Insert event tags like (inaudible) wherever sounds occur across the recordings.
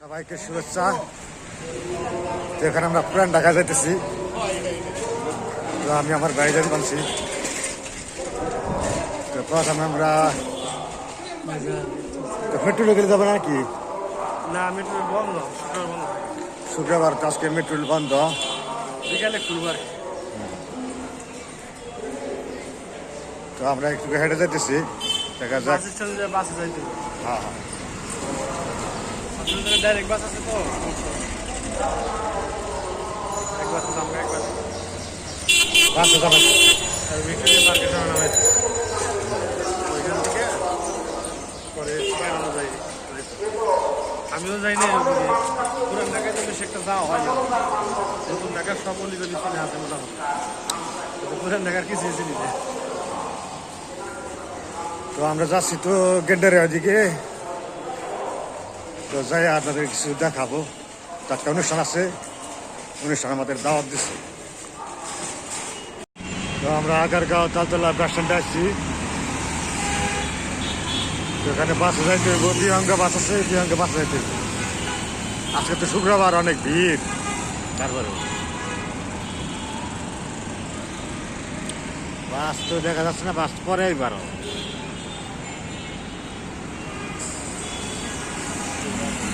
সবাইকে শুভেচ্ছা। তো এখানে আমরা পুরান ঢাকা যাইতেছি। তো আমি আমার গাড়ি যাই বলছি তো প্রথমে আমরা মেট্রো গেলে যাব নাকি? না মেট্রো বন্ধ শুক্রবার তো আজকে মেট্রো বন্ধ। বিকালে খুলবো আর কি। তো আমরা একটু হেঁটে যাইতেছি। দেখা যাক। বাস যাইতে হ্যাঁ হ্যাঁ। ডাইরেক্ট বাস আছে তো? এক বাস আছে আমাকে এক বাস। বাসে যাবেন আর ভিক্টোরিয়া পার্কে যাওয়া নামে। ওইখান থেকে পরে বেড়ানো যাই। আমিও যাই না পুরান ঢাকায় তো বেশি একটা যাওয়া হয় না। নতুন ঢাকার সব অলিগলি চিনে আছে মোটামুটি। পুরান ঢাকার কিছু চিনি তো আমরা যাচ্ছি তো গেন্ডারে ওদিকে তো যাই, আপনাদের কিছু দেখাবো। একটা অনুষ্ঠান আছে। অনুষ্ঠান আমাদের দাওয়াত দিচ্ছে তো আমরা আগারগাঁও তালতলা বাস স্ট্যান্ডে আসছি এখানে বাসে যাইতে হইব। বিহঙ্গা বাস আছে, বিহঙ্গা বাসে যাইতে হইব। আজকে তো শুক্রবার, অনেক ভিড়। তারপরে বাস তো দেখা যাচ্ছে না, বাস পরেই বারো Thank you.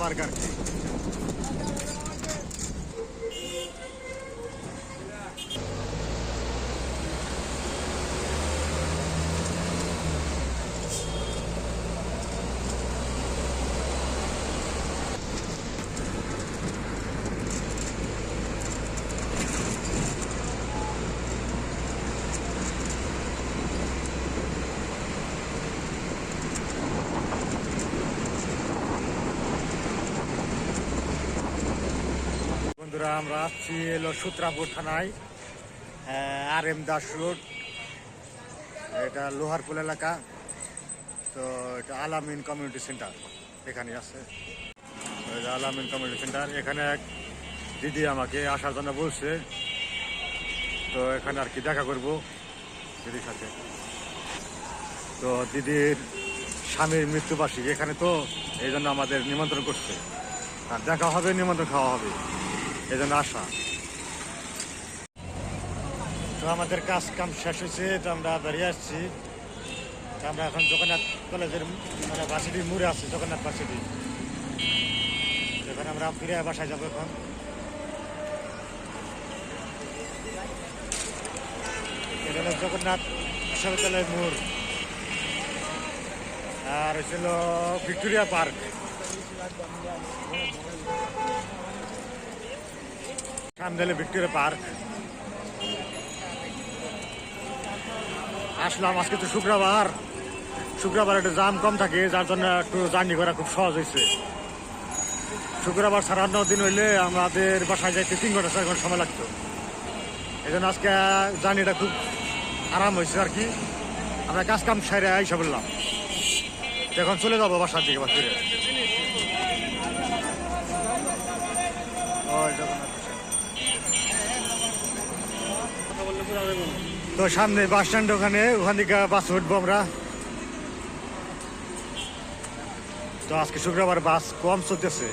bargar বন্ধুরা, আমরা আসছি এলো সুত্রাপুর থানায়। R M Das road. এটা লোহারপুল এলাকা। তো এটা আলামিন কমিউনিটি সেন্টার এখানে আছে। আলামিন কমিউনিটি সেন্টার। এখানে এক দিদি আমাকে আসার জন্য বলছে। তো এখানে আর কি দেখা করব দিদির সাথে। তো দিদির স্বামীর মৃত্যুবার্ষিকী এখানে তো এই জন্য আমাদের নিমন্ত্রণ করছে। আর দেখা হবে, নিমন্ত্রণ খাওয়া হবে। এই জন্য আসা তো আমাদের কাজ কাম শেষ হয়েছে, তো আমরা বেরিয়ে আসছি। আমরা এখন জগন্নাথ কলেজের মানে ভার্সিটির মুড়ে আছি, জগন্নাথ ভার্সিটি। এখানে আমরা ফিরে বাসায় যাব এখন। এটা জগন্নাথ বিশ্ববিদ্যালয়ের মোড়। আর হচ্ছিল ভিক্টোরিয়া পার্ক। হলো ভিক্টোরিয়া পার্ক আসলাম আজকে তো শুক্রবার। শুক্রবার একটু জাম কম থাকে, যার জন্য একটু জার্নি করা খুব সহজ হয়েছে। শুক্রবার সাড়ে অন্য দিন হইলে আমাদের বাসায় যাইতে তিন ঘণ্টা, চার ঘণ্টা সময় লাগতো। এই জন্য আজকে জার্নিটা খুব আরাম হয়েছে আর কি। আমরা কাজ কাম সাইরে আইসা বললাম। এখন চলে যাব বাসার দিকে ফিরে তো সামনে বাস স্ট্যান্ড ওখানে, ওখান থেকে বাস উঠবো আমরা। তো আজকে শুক্রবার বাস কম চলতেছে।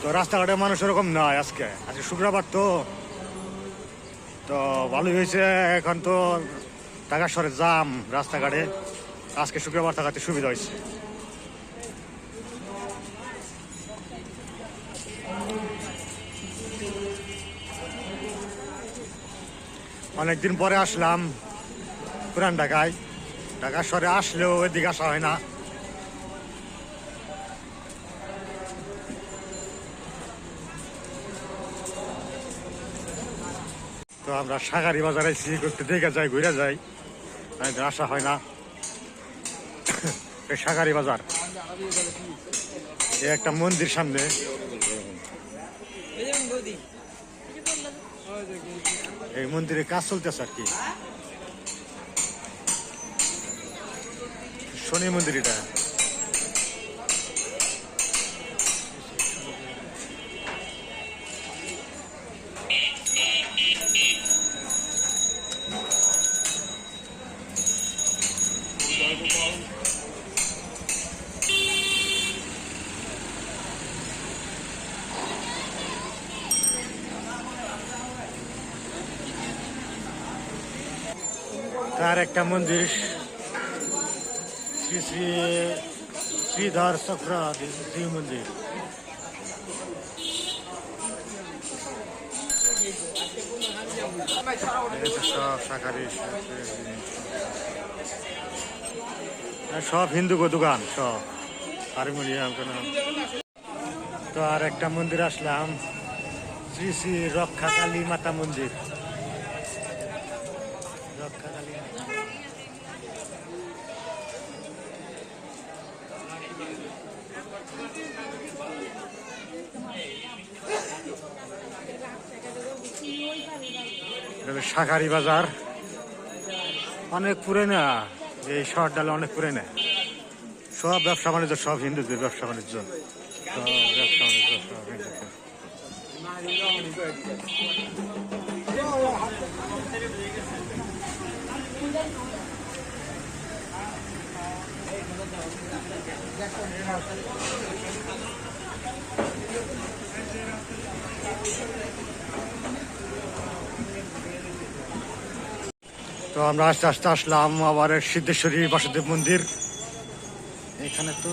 তো রাস্তাঘাটে মানুষ এরকম নয় আজকে। আজকে শুক্রবার তো। তো ভালোই হয়েছে, এখন তো টাকা সরে জাম রাস্তাঘাটে। আজকে শুক্রবার থাকাতে সুবিধা হয়েছে। অনেকদিন পরে আসলাম পুরান ঢাকায়। ঢাকা শহরে আসলেও এদিকে আসা হয় না। তো আমরা সাগারি বাজারে একটু দেখে যাই, ঘুরে যাই। আসা হয় না। (coughs) সাগারি বাজার। একটা মন্দির সামনে। এই মন্দিরে কাজ চলতেছে আর কি। শনি মন্দির এটা। একটা মন্দির। শ্রী শ্রী শ্রীধর চক্র শিব মন্দির। এটা সব হিন্দু গো দোকান, সব। হারমোনিয়াম তো আর একটা মন্দির আসলাম। শ্রী শ্রী রক্ষা কালী মাতা মন্দির। হলো বাজার। অনেক পুরেনা এই শহর ডালে অনেক পুরেনা। সব ব্যবসা বাণিজ্য, সব হিন্দুদের ব্যবসা বাণিজ্য। সব ব্যবসা বাণিজ্য তো আমরা আস্তে আস্তে আসলাম আবার সিদ্ধেশ্বরী বাসুদেব মন্দির। এখানে তো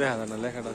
দেখা যায় না, লেখাটা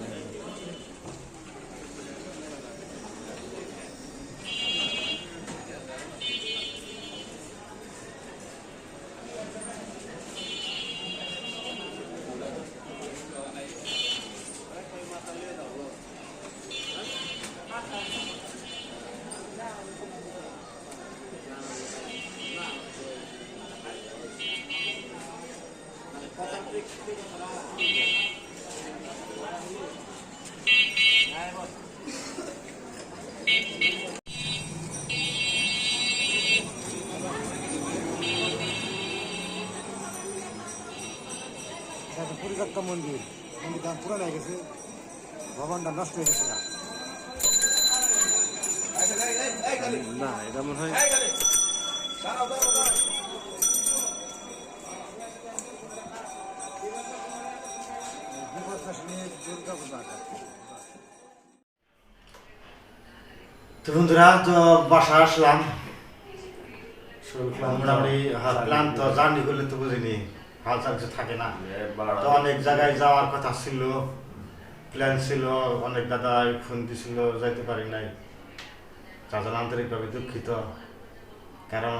এটা পরিত্যক্ত মন্দির মন্দিরটা পুরানো হয়ে গেছে ভবনটা নষ্ট হয়ে গেছে না। না এটা মনে হয় তো বন্ধুরা তো বাসা আসলাম। মোটামুটি প্ল্যান তো জার্নি করলে তো বুঝিনি। হাল চাল কিছু থাকে না। তো অনেক জায়গায় যাওয়ার কথা ছিল প্ল্যান ছিল অনেক দাদা ফোন দিছিল যাইতে পারি নাই। তার জন্য আন্তরিকভাবে দুঃখিত। কারণ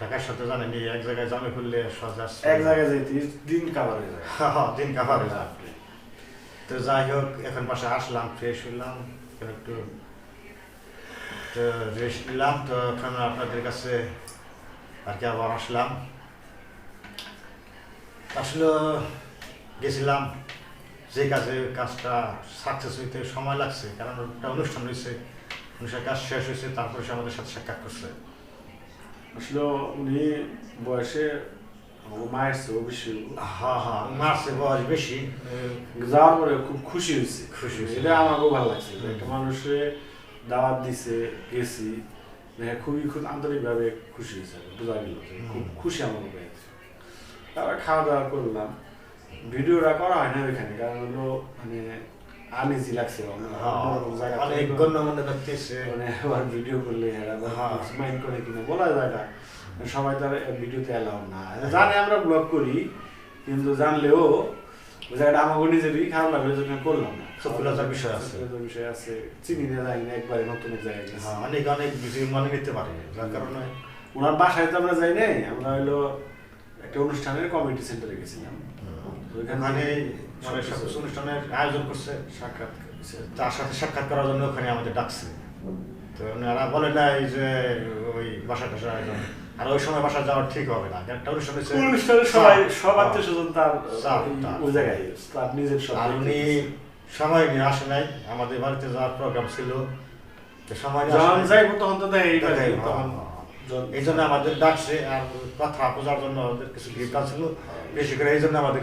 ঢাকার সাথে জানেনি এক জায়গায় জামে খুললে সহজ এক জায়গায় যেতে দিন কাবার হয়ে যায় (laughs) দিন কাভার হয়ে যায় তো যাই হোক এখন বাসায় আসলাম ফ্রেশ হলাম একটু তো রেস্ট নিলাম। তো এখন আপনাদের কাছে আর কি আবার আসলাম। আসলে গেছিলাম। যে কাজে কাজটা সাকসেস হইতে সময় লাগছে কারণ একটা অনুষ্ঠান হয়েছে অনুষ্ঠানের কাজ শেষ হয়েছে তারপরে সে আমাদের সাথে সাক্ষাৎ করছে। আসলে উনি বয়সে আমার মায়ের চেয়ে অবশ্যই হ্যাঁ হ্যাঁ মার্চে বয়স বেশি। যাওয়ার পরে খুব খুশি হয়েছে। খুশি হয়েছে। এটা আমাকেও ভালো লাগছে একটা মানুষে দাওয়াত দিছে গেছি খুবই খুব আন্তরিকভাবে খুশি হয়েছে। বোঝা গেল খুব খুশি পেয়েছে তারপর খাওয়া দাওয়া করলাম। ভিডিওটা করা হয় না ওইখানে কারণ হলো মানে আনইজি লাগছে হ্যাঁ, অনেক। গণ্যমান্য ব্যক্তি মানে আবার ভিডিও করলে এরা হ্যাঁ। মাইন্ড করে কিনা বলা যায় না। সবাই তার ভিডিওতে অ্যালাউ না। জানে আমরা ব্লগ করি কিন্তু জানলেও জায়গাটা আমাকে নিজেরই খারাপ লাগল জন্য করলাম না। সফলতার বিষয় আছে। সফলতার বিষয় আছে। চিনি না জানি না একবারে নতুন এক জায়গায় গেছি। হ্যাঁ, অনেক অনেক কিছু মনে নিতে পারে যার কারণে ওনার বাসায় তো আমরা যাই নাই আমরা হইল একটা অনুষ্ঠানের কমিটি সেন্টারে গেছিলাম। ওখানে মানে কিছু অনুষ্ঠানের আয়োজন করছে। সাক্ষাৎ তার সাথে সাক্ষাৎ করার জন্য ওখানে আমাদের ডাকছে। তো ওনারা বলে নাই যে ওই বাসা টাসা একদম আর ওই সময় বাসা যাওয়া ঠিক হবে না। একটা অনুষ্ঠান হচ্ছে অনুষ্ঠানে সবাই সব হ্যাঁ। আত্মীয় স্বজন তার ওই- জায়গায় তার নিজের আর উনি সময় নিয়ে আসে নাই। আমাদের বাড়িতে যাওয়ার প্রোগ্রাম ছিল। তো সময় তখন তো দেয় তখন হ্যাঁ, এই জন্য আমাদের ডাকছে আর কথা বোঝার জন্য আমাদের কিছু গিফট ছিল বেশি করে এই জন্য আমাদের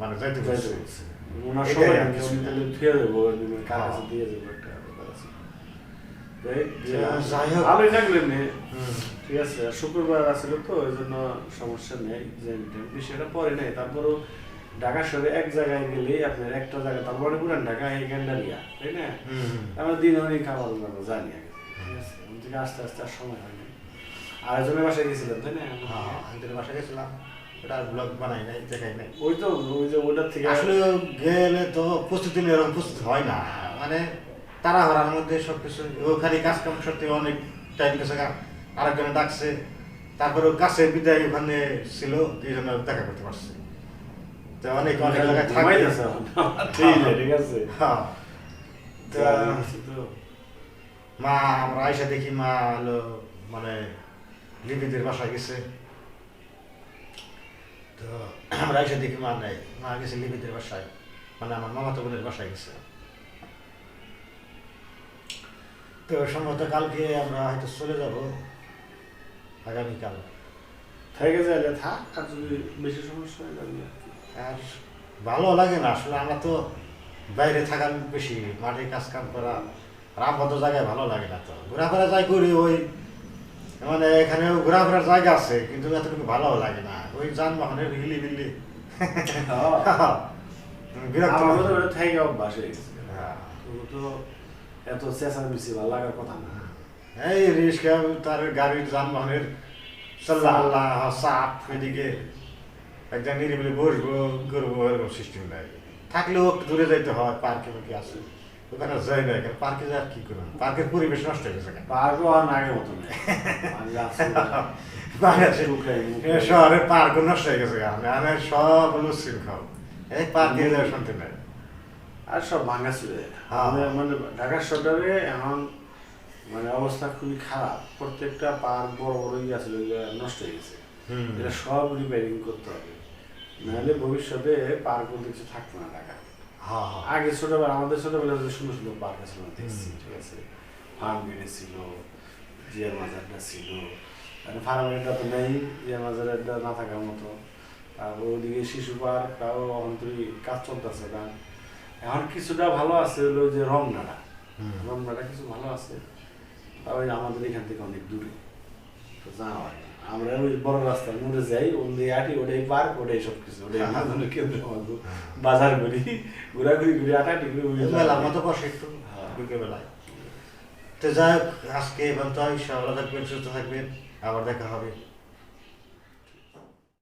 মানে যাইতে যাইতে বলছে বলছে। ওনার সময় কিছু তাহলে ধুয়ে দেবো, কার কাছে হ্যাঁ। দিয়ে দেবো একটা। ঠিক আছে শুক্রবার আসছিল তো ওই জন্য সমস্যা নেই যে বিষয়টা পরে নেই। তারপরও ঢাকা শহরে এক জায়গায় গেলে আপনার একটা জায়গা তারপরে পুরান ঢাকা এই গ্যান্ডারিয়া তাই না। আমরা দিন অনেক খাবার জানি আগে ঠিক আছে থেকে আস্তে আস্তে আর সময় হয়নি আরেকজনের বাসায় গেছিলাম তাই না? হ্যাঁ। আমাদের বাসা গেছিলাম। ওটা ব্লগ বানাই নাই দেখাই নাই। ওই তো ওই যে ওটার থেকে আসলে গেলে তো প্রস্তুতি নিয়ে এরকম প্রস্তুত হয় না। মানে তাড়াহুড়ার মধ্যে সব কিছু ওখানে কাজ কাম করতে অনেক টাইম গেছে আরেকজনে ডাকছে। তারপরে কাছে বিদায় ওখানে ছিল এই জন্য দেখা করতে পারছি। তো অনেক অনেক জায়গায় থাকে ঠিক আছে, হ্যাঁ। তো মা আমরা আয়সা দেখি মা হলো মানে লিপিদের বাসায় গেছে তো আমরা আয়সা দেখি মা নাই মা গেছে লিপিদের বাসায় মানে আমার মামাতো বোনের বাসায় গেছে তো সম্ভবত কালকে আমরা হয়তো চলে যাব আগামীকাল থেকে যাইলে থাক আর যদি বেশি সমস্যা হয় তাহলে আর ভালো লাগে না আসলে আমরা তো বাইরে থাকার বেশি মাঠে কাজ কাম করা আর আপাতত জায়গায় ভালো লাগে না তো ঘোরাফেরা যাই করি ওই মানে এখানে ঘোরাফেরার জায়গা আছে কিন্তু এতটুকু ভালো লাগে না। ওই যানবাহনের হিলি বিল্লি। বিরক্ত থেকে অভ্যাস হয়ে গেছে। হ্যাঁ। তো এত চেঁচামেচি ভালো লাগার কথা না। এই রিক্সা তার গাড়ির যানবাহনের চাপ এদিকে একদম নিরিবিলি বসবো করব এরকম সিস্টেম নাই থাকলেও দূরে যাইতে হয় পার্কে কি আছে। ওখানে যাই না এখানে পার্কে যা কি করবেন পার্কের পরিবেশ নষ্ট হয়ে গেছে পার্কও আর আগের মতো শহরের পার্কও নষ্ট হয়ে গেছে আমি আমি সব হলো শৃঙ্খল এই পার্কে যাওয়ার শান্তি নাই। আর সব ভাঙা চলে হ্যাঁ। মানে ঢাকা শহরে এখন মানে অবস্থা খুবই খারাপ। প্রত্যেকটা পার্ক বড় বড় ইয়ে আছে নষ্ট হয়ে গেছে। হুম। এটা সব রিপেয়ারিং করতে হবে। নাহলে ভবিষ্যতে পার্ক বলতে কিছু থাকতো না ঢাকা আগে ছোটবেলা আমাদের ছোটবেলায় যে সুন্দর সুন্দর পার্ক আছে দেখছি ঠিক আছে ফার্ম গেটে ছিল জিয়ার মাজারটা ছিল। মানে ফার্ম গেটটা তো নেই জিয়ার মাজারটা না থাকার মতো। তারপর ওদিকে শিশু পার্ক তাও অন্তরি কাজ চলতেছে কারণ এখন কিছুটা ভালো আছে হলো যে রমনাটা। রমনাটা কিছু ভালো আছে তাও আমাদের এখান থেকে অনেক দূরে। তো যাওয়া হয়। না। আমরা ওই বড় রাস্তার মোড়ে যাই ওই আটি ওটাই পার্ক ওটাই সব কিছু ওটাই বিনোদনের কেন্দ্র আমাদের। বাজার করি ঘোরাঘুরি ঘুরি আটাটি ঘুরি ওই মেলার মতো বসে একটু হ্যাঁ। বেলায় তো যাই হোক আজকে এবার তো ইনশাআল্লাহ থাকবেন সুস্থ থাকবেন আবার দেখা হবে